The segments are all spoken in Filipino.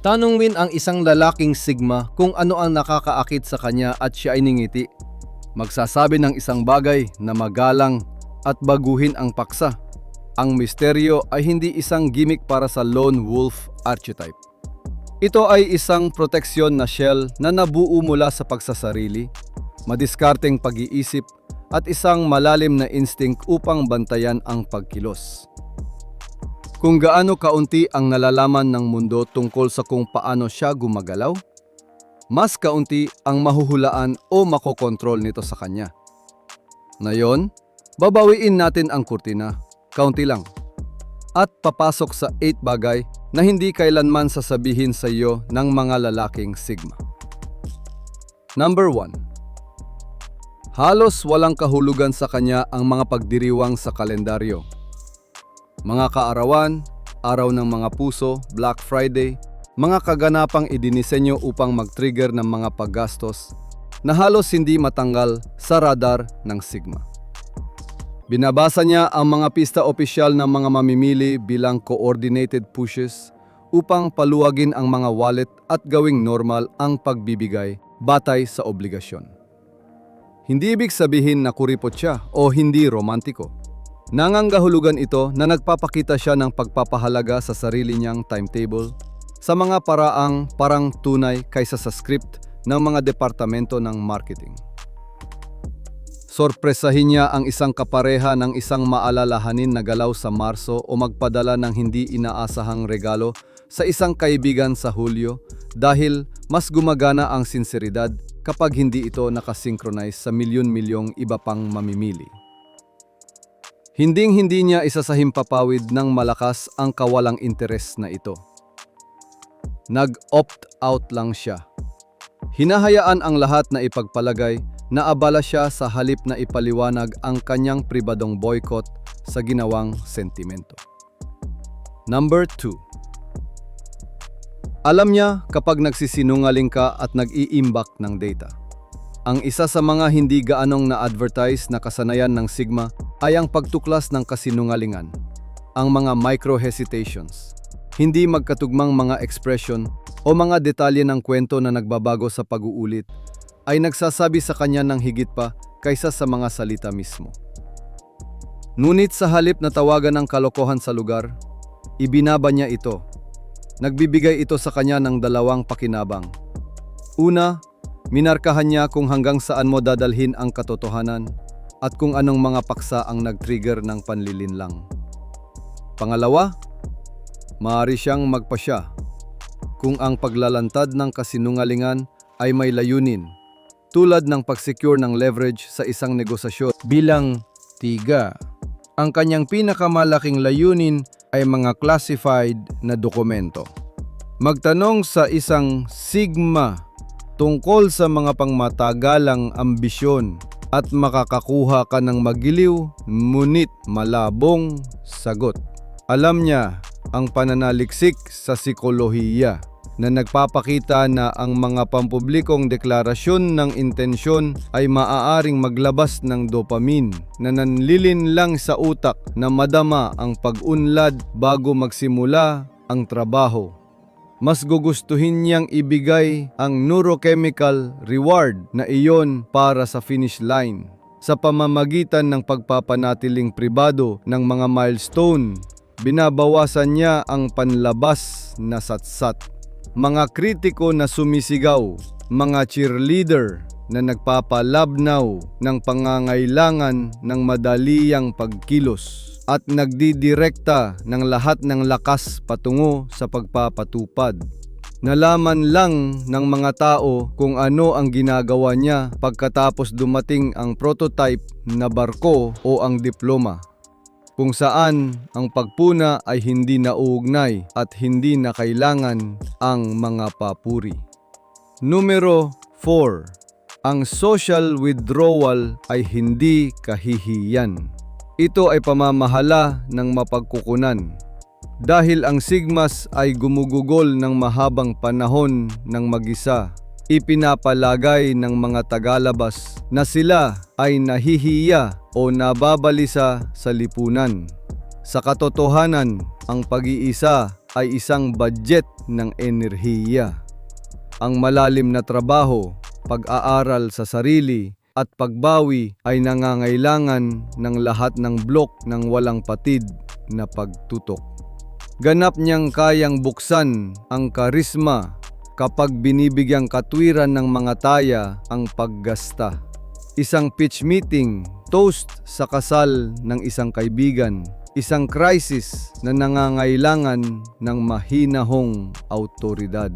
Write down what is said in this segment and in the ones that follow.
Tanungin ang isang lalaking Sigma kung ano ang nakakaakit sa kanya at siya ay ningiti. Magsasabi ng isang bagay na magalang at baguhin ang paksa. Ang misteryo ay hindi isang gimmick para sa lone wolf archetype. Ito ay isang proteksyon na shell na nabuo mula sa pagsasarili, madiskarteng pag-iisip at isang malalim na instinct upang bantayan ang pagkilos. Kung gaano kaunti ang nalalaman ng mundo tungkol sa kung paano siya gumagalaw, mas kaunti ang mahuhulaan o makokontrol nito sa kanya. Ngayon, babawiin natin ang kurtina, kaunti lang, at papasok sa 8 bagay na hindi kailanman sasabihin sa iyo ng mga lalaking Sigma. Number 1. Halos walang kahulugan sa kanya ang mga pagdiriwang sa kalendaryo. Mga kaarawan, araw ng mga puso, Black Friday, mga kaganapang idinisenyo upang mag-trigger ng mga paggastos na halos hindi matanggal sa radar ng Sigma. Binabasa niya ang mga pista opisyal ng mga mamimili bilang coordinated pushes upang paluwagin ang mga wallet at gawing normal ang pagbibigay batay sa obligasyon. Hindi ibig sabihin na kuripot siya o hindi romantiko. Nanganggahulugan ito na nagpapakita siya ng pagpapahalaga sa sarili niyang timetable sa mga paraang parang tunay kaysa sa script ng mga departamento ng marketing. Sorpresahin niya ang isang kapareha ng isang maalalahanin na galaw sa Marso o magpadala ng hindi inaasahang regalo sa isang kaibigan sa Hulyo dahil mas gumagana ang sinseridad kapag hindi ito nakasynchronize sa milyon-milyong iba pang mamimili. Hinding-hindi niya isa sa himpapawid ng malakas ang kawalang interes na ito. Nag-opt out lang siya. Hinahayaan ang lahat na ipagpalagay na abala siya sa halip na ipaliwanag ang kanyang pribadong boycott sa ginawang sentimento. Number 2. Alam niya kapag nagsisinungaling ka at nag-iimbak ng data. Ang isa sa mga hindi gaanong na-advertise na kasanayan ng Sigma ay ang pagtuklas ng kasinungalingan, ang mga micro-hesitations, hindi magkatugmang mga expression o mga detalye ng kwento na nagbabago sa pag-uulit ay nagsasabi sa kanya ng higit pa kaysa sa mga salita mismo. Ngunit sa halip na tawagan ng kalokohan sa lugar, ibinaba niya ito. Nagbibigay ito sa kanya ng dalawang pakinabang. Una, minarkahan niya kung hanggang saan mo dadalhin ang katotohanan at kung anong mga paksa ang nag-trigger ng panlilinlang. Pangalawa, maaari siyang magpasya kung ang paglalantad ng kasinungalingan ay may layunin tulad ng pag-secure ng leverage sa isang negosasyon bilang tiga. Ang kanyang pinakamalaking layunin ay mga classified na dokumento. Magtanong sa isang sigma tungkol sa mga pangmatagalang ambisyon at makakakuha ka ng magiliw ngunit malabong sagot. Alam niya ang pananaliksik sa psikolohiya na nagpapakita na ang mga pampublikong deklarasyon ng intensyon ay maaaring maglabas ng dopamine na nanlilin lang sa utak na madama ang pag-unlad bago magsimula ang trabaho. Mas gugustuhin niyang ibigay ang neurochemical reward na iyon para sa finish line. Sa pamamagitan ng pagpapanatiling pribado ng mga milestone binabawasan niya ang panlabas na satsat. Mga kritiko na sumisigaw, mga cheerleader na nagpapalabnaw ng pangangailangan ng madaliyang pagkilos at nagdidirekta ng lahat ng lakas patungo sa pagpapatupad. Nalaman lang ng mga tao kung ano ang ginagawa niya pagkatapos dumating ang prototype na barko o ang diploma kung saan ang pagpuna ay hindi nauugnay at hindi na kailangan ang mga papuri. Numero 4. Ang social withdrawal ay hindi kahihiyan. Ito ay pamamahala ng mapagkukunan. Dahil ang sigmas ay gumugugol ng mahabang panahon ng mag-isa ipinapalagay ng mga tagalabas na sila ay nahihiya o nababalisa sa lipunan. Sa katotohanan, ang pag-iisa ay isang budget ng enerhiya. Ang malalim na trabaho, pag-aaral sa sarili, at pagbawi ay nangangailangan ng lahat ng blok ng walang patid na pagtutok. Ganap niyang kayang buksan ang karisma kapag binibigyang katwiran ng mga taya ang paggasta. Isang pitch meeting, toast sa kasal ng isang kaibigan, isang crisis na nangangailangan ng mahinahong autoridad.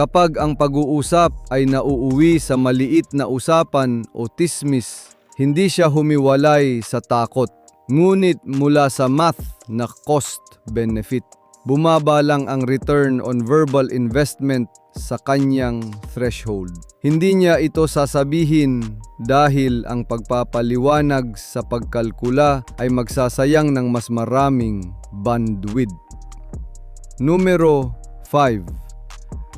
Kapag ang pag-uusap ay nauuwi sa maliit na usapan o tismis, hindi siya humiwalay sa takot, ngunit mula sa math na cost-benefit. Bumaba lang ang return on verbal investment sa kanyang threshold. Hindi niya ito sasabihin dahil ang pagpapaliwanag sa pagkalkula ay magsasayang ng mas maraming bandwidth. Numero 5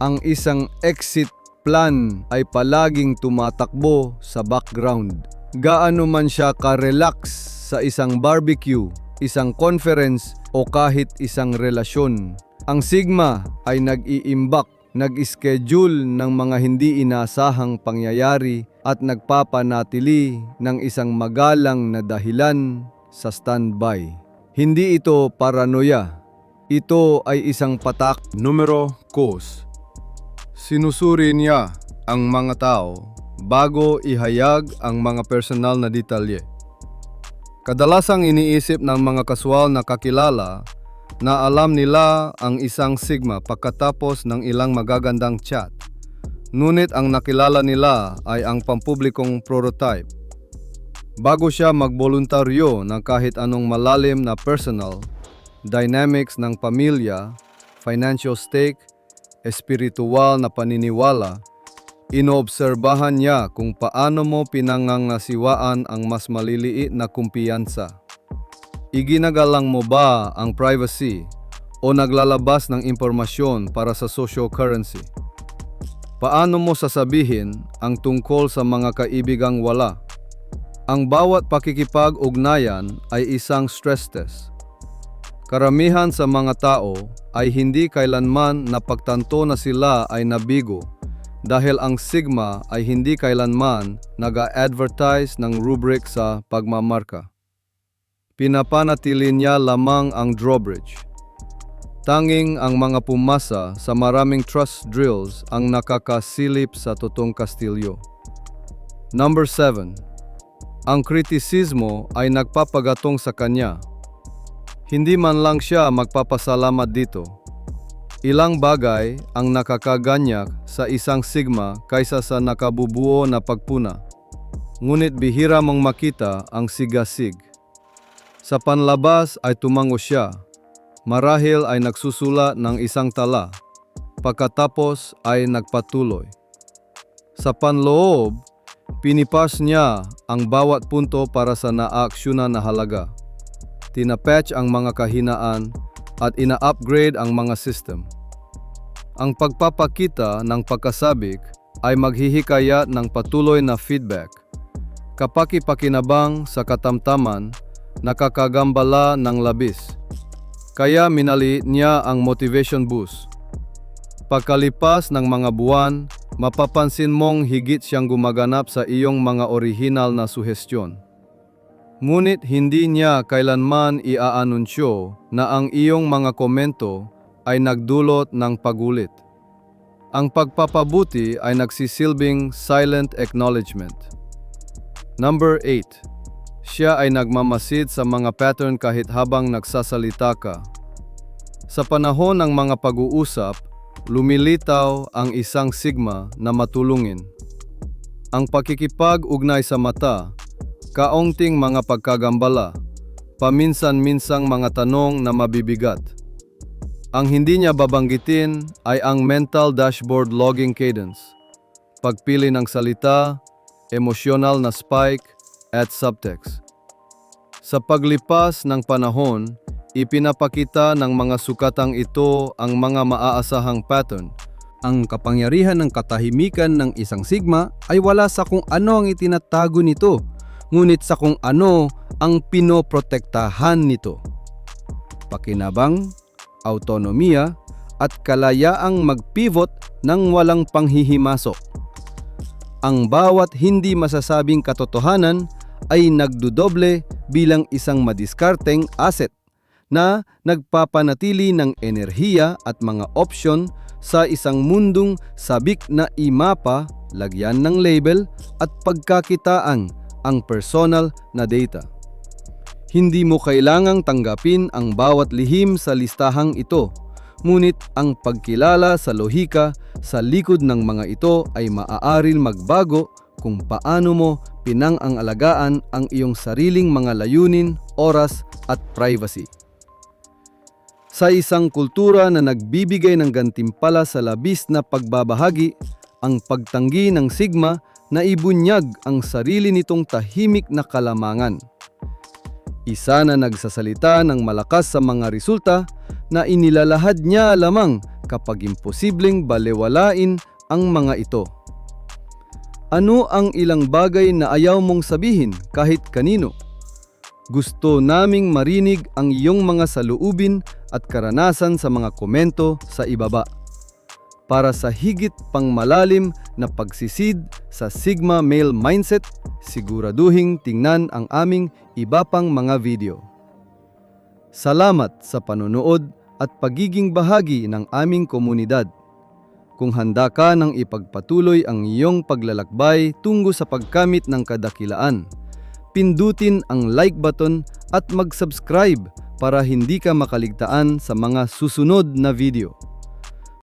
ang isang exit plan ay palaging tumatakbo sa background. Gaano man siya ka-relax sa isang barbecue, isang conference o kahit isang relasyon. Ang Sigma ay nag-iimbak, nag-schedule ng mga hindi inasahang pangyayari at nagpapanatili ng isang magalang na dahilan sa standby. Hindi ito paranoia. Ito ay isang patak. Numero cause. Sinusuri niya ang mga tao bago ihayag ang mga personal na detalye. Kadalasang iniisip ng mga kaswal na kakilala na alam nila ang isang sigma pagkatapos ng ilang magagandang chat. Ngunit ang nakilala nila ay ang pampublikong prototype. Bago siya magboluntaryo ng kahit anong malalim na personal, dynamics ng pamilya, financial stake, espiritual na paniniwala, inoobserbahan niya kung paano mo pinangangasiwaan ang mas maliliit na kumpiyansa. Iginagalang mo ba ang privacy o naglalabas ng impormasyon para sa social currency? Paano mo sasabihin ang tungkol sa mga kaibigang wala? Ang bawat pakikipag-ugnayan ay isang stress test. Karamihan sa mga tao ay hindi kailanman napagtanto na sila ay nabigo dahil ang Sigma ay hindi kailanman nag-advertise ng rubric sa pagmamarka. Pinapanatili niya lamang ang drawbridge. Tanging ang mga pumasa sa maraming trust drills ang nakakasilip sa totoong kastilyo. Number 7. Ang kritisismo ay nagpapagatong sa kanya hindi man lang siya magpapasalamat dito. Ilang bagay ang nakakaganyak sa isang sigma kaysa sa nakabubuo na pagpuna. Ngunit bihira mong makita ang sigasig. Sa panlabas ay tumango siya. Marahil ay nagsusula ng isang tala. Pagkatapos ay nagpatuloy. Sa panloob, pinipas niya ang bawat punto para sa naaaksyonan na halaga tinapatch ang mga kahinaan at ina-upgrade ang mga system. Ang pagpapakita ng pagkasabik ay maghihikayat ng patuloy na feedback. Kapakipakinabang sa katamtaman, nakakagambala ng labis. Kaya minali niya ang motivation boost. Pagkalipas ng mga buwan, mapapansin mong higit siyang gumaganap sa iyong mga orihinal na suhestyon. Ngunit hindi niya kailanman iaanunsyo na ang iyong mga komento ay nagdulot ng pagulit. Ang pagpapabuti ay nagsisilbing silent acknowledgement. Number 8. Siya ay nagmamasid sa mga pattern kahit habang nagsasalita ka. Sa panahon ng mga pag-uusap, lumilitaw ang isang sigma na matulungin. Ang pakikipag-ugnay sa mata kaunting mga pagkagambala, paminsan-minsang mga tanong na mabibigat. Ang hindi niya babanggitin ay ang mental dashboard logging cadence, pagpili ng salita, emosyonal na spike, at subtext. Sa paglipas ng panahon, ipinapakita ng mga sukatang ito ang mga maaasahang pattern. Ang kapangyarihan ng katahimikan ng isang sigma ay wala sa kung ano ang itinatago nito, ngunit sa kung ano ang pinoprotektahan nito. Pakinabang, autonomiya, at kalayaang mag-pivot ng walang panghihimasok. Ang bawat hindi masasabing katotohanan ay nagdudoble bilang isang madiskarteng asset na nagpapanatili ng enerhiya at mga opsyon sa isang mundong sabik na imapa, lagyan ng label at pagkakitaan ang personal na data. Hindi mo kailangang tanggapin ang bawat lihim sa listahang ito, ngunit ang pagkilala sa lohika sa likod ng mga ito ay maaaril magbago kung paano mo pinang-angalagaan ang iyong sariling mga layunin, oras at privacy. Sa isang kultura na nagbibigay ng gantimpala sa labis na pagbabahagi, ang pagtanggi ng Sigma na ibunyag ang sarili nitong tahimik na kalamangan. Isa na nagsasalita ng malakas sa mga resulta na inilalahad niya lamang kapag imposibleng balewalain ang mga ito. Ano ang ilang bagay na ayaw mong sabihin kahit kanino? Gusto naming marinig ang iyong mga saluubin at karanasan sa mga komento sa ibaba. Para sa higit pang malalim na pagsisid sa Sigma Male Mindset, siguraduhing tingnan ang aming iba pang mga video. Salamat sa panonood at pagiging bahagi ng aming komunidad. Kung handa ka nang ipagpatuloy ang iyong paglalakbay tungo sa pagkamit ng kadakilaan, pindutin ang like button at mag-subscribe para hindi ka makaligtaan sa mga susunod na video.